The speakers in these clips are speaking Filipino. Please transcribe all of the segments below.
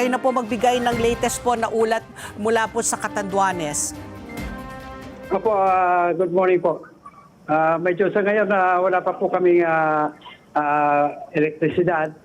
kayo na po magbigay ng latest po na ulat mula po sa Catanduanes. Opo, ah, good morning po. Ah, medyo sa ngayon na wala pa po kaming ah, ah, elektrisidad.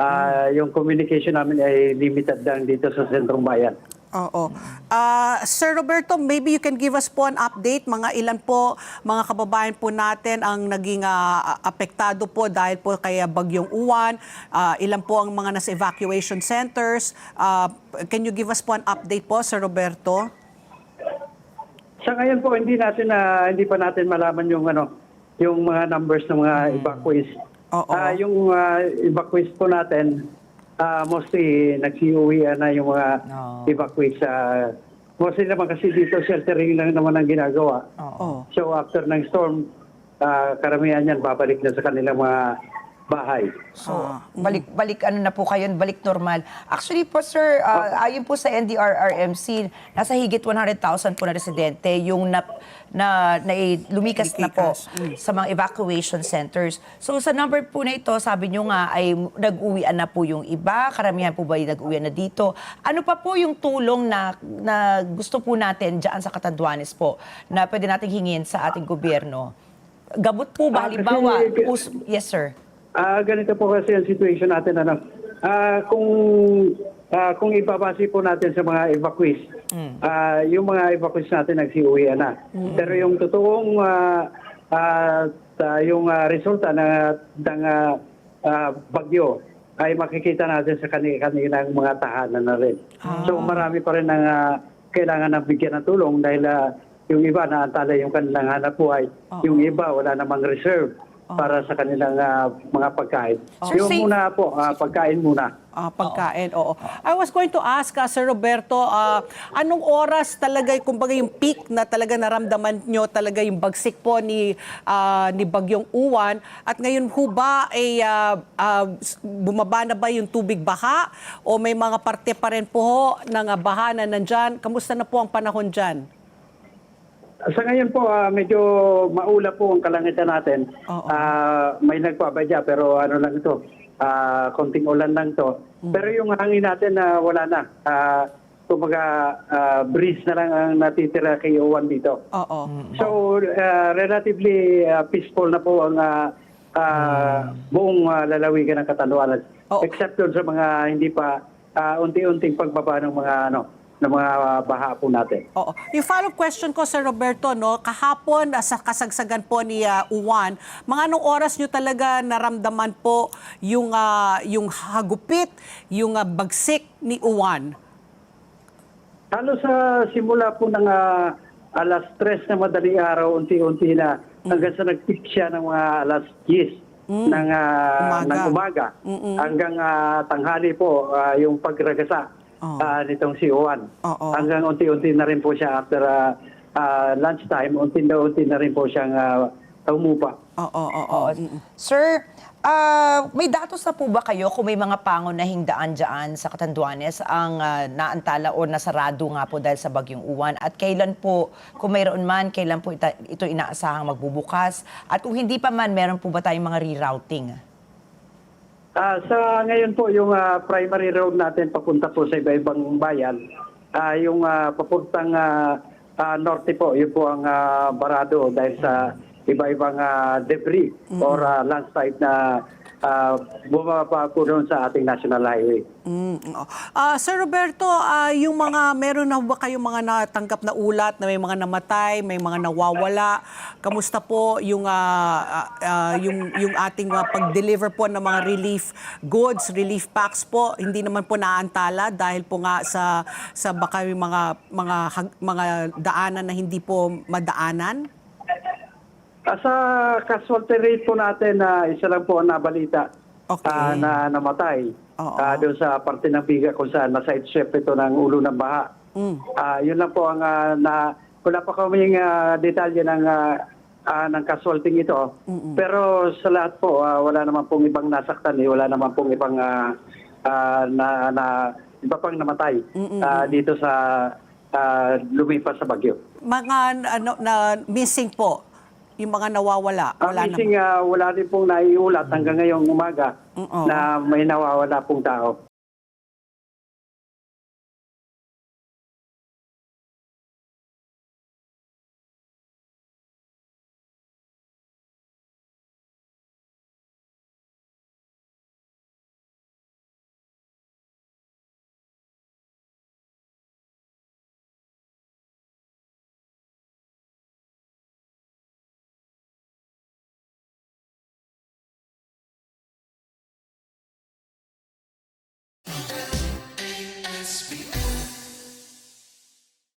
Ah, yung communication namin ay limited lang dito sa sentrong bayan. Oo. Ah, Sir Roberto, maybe you can give us po an update. Mga ilan po, mga kababayan po natin ang naging ah, apektado po dahil po kay Bagyong Uwan. Ah, ilan po ang mga nasa evacuation centers. Ah, can you give us po an update po, Sir Roberto? Sa ngayon po hindi natin na hindi pa natin malaman yung ano, yung mga numbers ng mga evacuees. Oo. Ah, yung ah, evacuees po natin ah, mostly nagsiuwi na yung mga Oo. evacuees sa mostly naman kasi dito sheltering lang naman ang ginagawa. Oo. So after ng storm, ah, karamihan yan babalik na sa kanilang mga bahay. So, Ah, balik balik ano na po kayo, balik normal. Actually po sir, uh, ayon po sa NDRRMC, nasa higit 100,000 po na residente yung na, na, na lumikas na po Lumikas, sa mga evacuation centers. So sa number po na ito, sabi nyo nga ay nag-uwian na po yung iba, karamihan po ba ay nag-uwian na dito. Ano pa po yung tulong na, na gusto po natin dyan sa Catanduanes po na pwede nating hingin sa ating gobyerno? Gabot po ba? Ah, kasi- Halimbawa, us- yes sir. Ah, ganito po kasi ang situation natin ano. Ah, kung ah, kung ibabase po natin sa mga evacuees, ah, yung mga evacuees natin nagsiuwi na. Pero yung totoong ah, ah, ta- yung ah, resulta na ng ah, ah, bagyo ay makikita natin sa kani- kanilang mga tahanan na rin. So marami pa rin ang ah, kailangan ng bigyan ng tulong dahil ah, yung iba naantala yung kanilang hanap buhay, yung iba wala namang reserve para sa kanilang ah, mga pagkain. Sir, yung say- muna po, ah, pagkain muna. Ah, pagkain, oo. I was going to ask, ah, Sir Roberto, ah, anong oras talaga, kumbaga yung peak na talaga naramdaman nyo talaga yung bagsik po ni, ah, ni Bagyong Uwan? At ngayon ho ba ay ah, ah, s- bumaba na ba yung tubig baha? O may mga parte pa rin po ho ng ah, baha na nandyan? Kamusta na po ang panahon dyan? Sa ngayon po, ah, medyo maula po ang kalangitan natin. Oo. Ah, may nagpabadya pero ano lang ito, ah, konting ulan lang to. Pero yung hangin natin na wala na. Ah, kumbaga ah, breeze na lang ang natitira kay Owan dito. Oo. So, ah, relatively ah, peaceful na po ang ah, ah, buong ah, lalawigan ng Catanduanes. Oo. Except doon sa mga hindi pa ah, unti-unting pagbaba ng mga ano ng mga baha po natin. Oo. Yung follow-up question ko, Sir Roberto, no, kahapon ah, sa kasagsagan po ni ah, Uwan, mga anong oras nyo talaga naramdaman po yung, ah, yung hagupit, yung ah, bagsik ni Uwan? Halos sa simula po ng ah, alas 3 na madaling araw, unti-unti na hanggang sa nag-peak siya ng mga alas 10 ng, ah, Umaga. ng umaga. Hanggang ah, tanghali po ah, yung pagragasa Oh. ah, nitong si Juan. Oo. Hanggang unti-unti na rin po siya after ah, ah, lunchtime, unti-unti na rin po siyang ah, umupa. Oo, oo, oo. Oo. Sir, ah, may datos na po ba kayo kung may mga pangunahing daan dyan sa Catanduanes ang ah, naantala o nasarado nga po dahil sa bagyong uwan? At kailan po, kung mayroon man, kailan po ita- ito inaasahang magbubukas? At kung hindi pa man, meron po ba tayong mga rerouting? Ah, sa ngayon po, yung ah, primary road natin papunta po sa iba-ibang bayan, ah, yung ah, papuntang ah, ah, norte po, yun po ang ah, barado dahil sa iba-ibang ah, debris or ah, landslide na ah, bumaba po doon sa ating national highway. Mm, oo. Ah, Sir Roberto, ah, yung mga meron na ba kayong mga natanggap na ulat na may mga namatay, may mga nawawala? Kamusta po yung ah, ah, yung yung ating ah, pag-deliver po ng mga relief goods, relief packs po, hindi naman po naantala dahil po nga sa sa baka yung mga mga mga daanan na hindi po madaanan? Ah, sa casualty rate po natin, na isa lang po ang nabalita Okay. ah, na namatay. Oo. Ah, doon sa parte ng biga kung saan na-side step ito ng ulo ng baha. Mm. Ah, yun lang po ang ah, na wala pa kaming ah, detalye ng ah, ah, ng casualty ito. Pero sa lahat po ah, wala naman pong ibang nasaktan, eh. wala naman pong ibang ah, ah, na, na iba pang namatay ah, dito sa ah, lumipas sa bagyo. Mga ano na missing po, yung mga nawawala, Ang wala missing, ah, wala din pong naiulat hanggang ngayong umaga Oo. na may nawawala pong tao.